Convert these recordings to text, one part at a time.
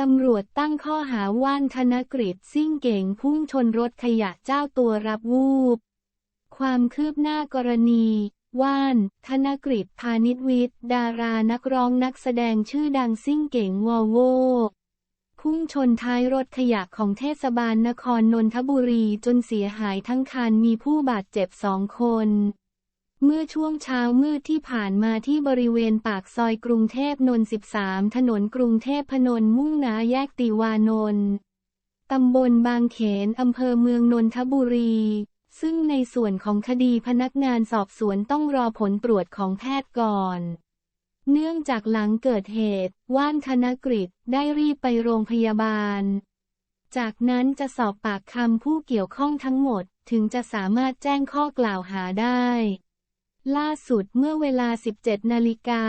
ตำรวจตั้งข้อหาว่านธนกฤษซิ่งเก่งพุ่งชนรถขยะเจ้าตัวรับวูบ ความคืบหน้ากรณี ว่าน ธนกฤษพาณิชวิทย์ดารานักร้องนักแสดงชื่อดังซิ่งเก่งวอลโวพุ่งชนท้ายรถขยะของเทศบาลนครนนทบุรีจนเสียหายทั้งคันมีผู้บาดเจ็บสองคน เมื่อช่วงเช้ามืดที่ผ่านมาที่บริเวณปากซอยกรุงเทพนนท์13 ถนนกรุงเทพพนนมุ่งหนาแยกติวานนท์ตำบลบางเขนอำเภอเมืองนนทบุรี ซึ่งในส่วนของคดีพนักงานสอบสวนต้องรอผลตรวจของแพทย์ก่อน เนื่องจากหลังเกิดเหตุ ว่านธนกฤษได้รีบไปโรงพยาบาล จากนั้นจะสอบปากคำผู้เกี่ยวข้องทั้งหมด ถึงจะสามารถแจ้งข้อกล่าวหาได้ ล่าสุดเมื่อเวลา 17 นาฬิกา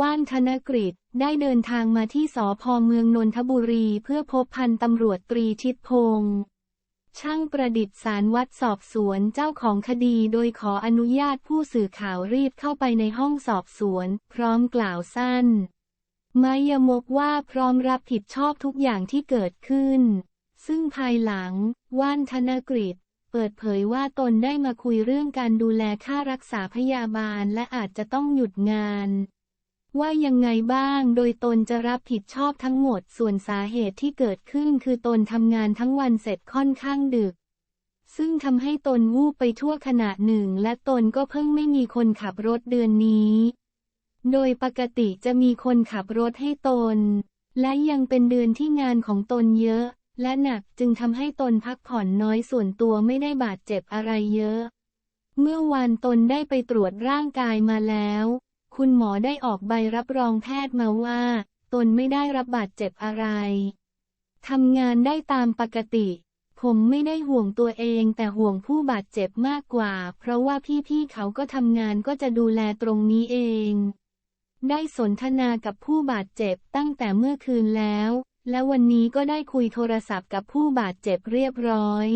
ว่านธนกฤษได้เดินทางมาที่สพเมืองนนทบุรีเพื่อพบพันตำรวจตรีชิดพงษ์ช่างประดิษฐ์สารวัดสอบสวนเจ้าของคดีโดยขออนุญาตผู้สื่อข่าวรีบเข้าไปในห้องสอบสวน พร้อมกล่าวสั้นไมยมกว่าพร้อมรับผิดชอบทุกอย่างที่เกิดขึ้น ซึ่งภายหลัง ว่านธนกฤษ เปิดเผยว่าตนได้มาคุยเรื่องการดูแลค่ารักษาพยาบาลและอาจจะต้องหยุดงาน ว่ายังไงบ้างโดยตนจะรับผิดชอบทั้งหมดส่วนสาเหตุที่เกิดขึ้นคือตนทำงานทั้งวันเสร็จค่อนข้างดึก ซึ่งทำให้ตนวูบไปทั่วขณะหนึ่ง และตนก็เพิ่งไม่มีคนขับรถเดือนนี้ โดยปกติจะมีคนขับรถให้ตน และยังเป็นเดือนที่งานของตนเยอะ และหนักจึงทำให้ตนพักผ่อนน้อยส่วนตัวไม่ได้บาดเจ็บอะไรเยอะ เมื่อวานตนได้ไปตรวจร่างกายมาแล้ว คุณหมอได้ออกใบรับรองแพทย์มาว่า ตนไม่ได้รับบาดเจ็บอะไรทำงานได้ตามปกติ ผมไม่ได้ห่วงตัวเองแต่ห่วงผู้บาดเจ็บมากกว่า เพราะว่าพี่ๆเขาก็ทำงานก็จะดูแลตรงนี้เอง ได้สนทนากับผู้บาดเจ็บตั้งแต่เมื่อคืนแล้ว และวันนี้ก็ได้คุยโทรศัพท์กับผู้บาดเจ็บเรียบร้อย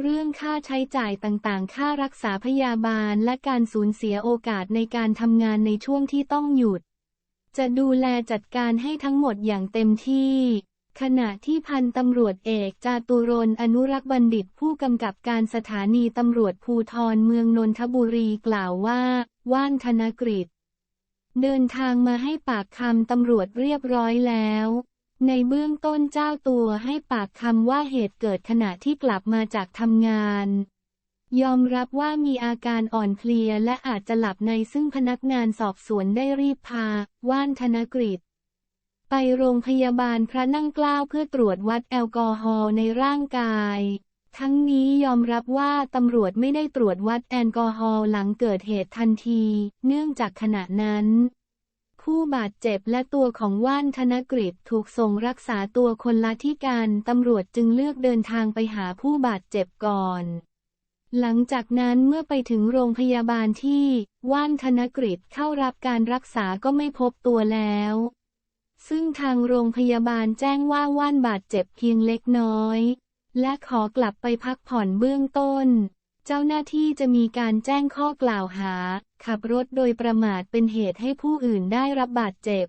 เรื่องค่าใช้จ่ายต่างๆ ค่ารักษาพยาบาลและการสูญเสียโอกาสในการทำงานในช่วงที่ต้องหยุด จะดูแลจัดการให้ทั้งหมดอย่างเต็มที่ขณะที่พันตำรวจเอกจาตุรนอนุรักษ์บัณฑิตผู้กำกับการสถานีตำรวจภูทรเมืองนนทบุรีกล่าวว่า ว่านธนกฤษ เดินทางมาให้ปากคำตำรวจเรียบร้อยแล้ว ในเบื้องต้นเจ้าตัวให้ปากคำว่าเหตุเกิดขณะที่กลับมาจากทำงาน ยอมรับว่ามีอาการอ่อนเพลียและอาจจะหลับในซึ่งพนักงานสอบสวนได้รีบพา ว่านธนกฤษไปโรงพยาบาลพระนั่งเกล้าเพื่อตรวจวัดแอลกอฮอล์ในร่างกาย ทั้งนี้ยอมรับว่าตำรวจไม่ได้ตรวจวัดแอลกอฮอล์หลังเกิดเหตุทันที เนื่องจากขณะนั้น ผู้บาดเจ็บและตัวของว่านธนกฤษถูกส่งรักษาตัวคนละที่กันตำรวจจึงเลือกเดินทางไปหาผู้บาดเจ็บก่อน หลังจากนั้นเมื่อไปถึงโรงพยาบาลที่ว่านธนกฤษเข้ารับการรักษาก็ไม่พบตัวแล้ว ซึ่งทางโรงพยาบาลแจ้งว่าว่านบาดเจ็บเพียงเล็กน้อย และขอกลับไปพักผ่อนเบื้องต้น เจ้าหน้าที่จะมีการแจ้งข้อกล่าวหา ขับรถโดยประมาทเป็นเหตุให้ผู้อื่นได้รับบาดเจ็บ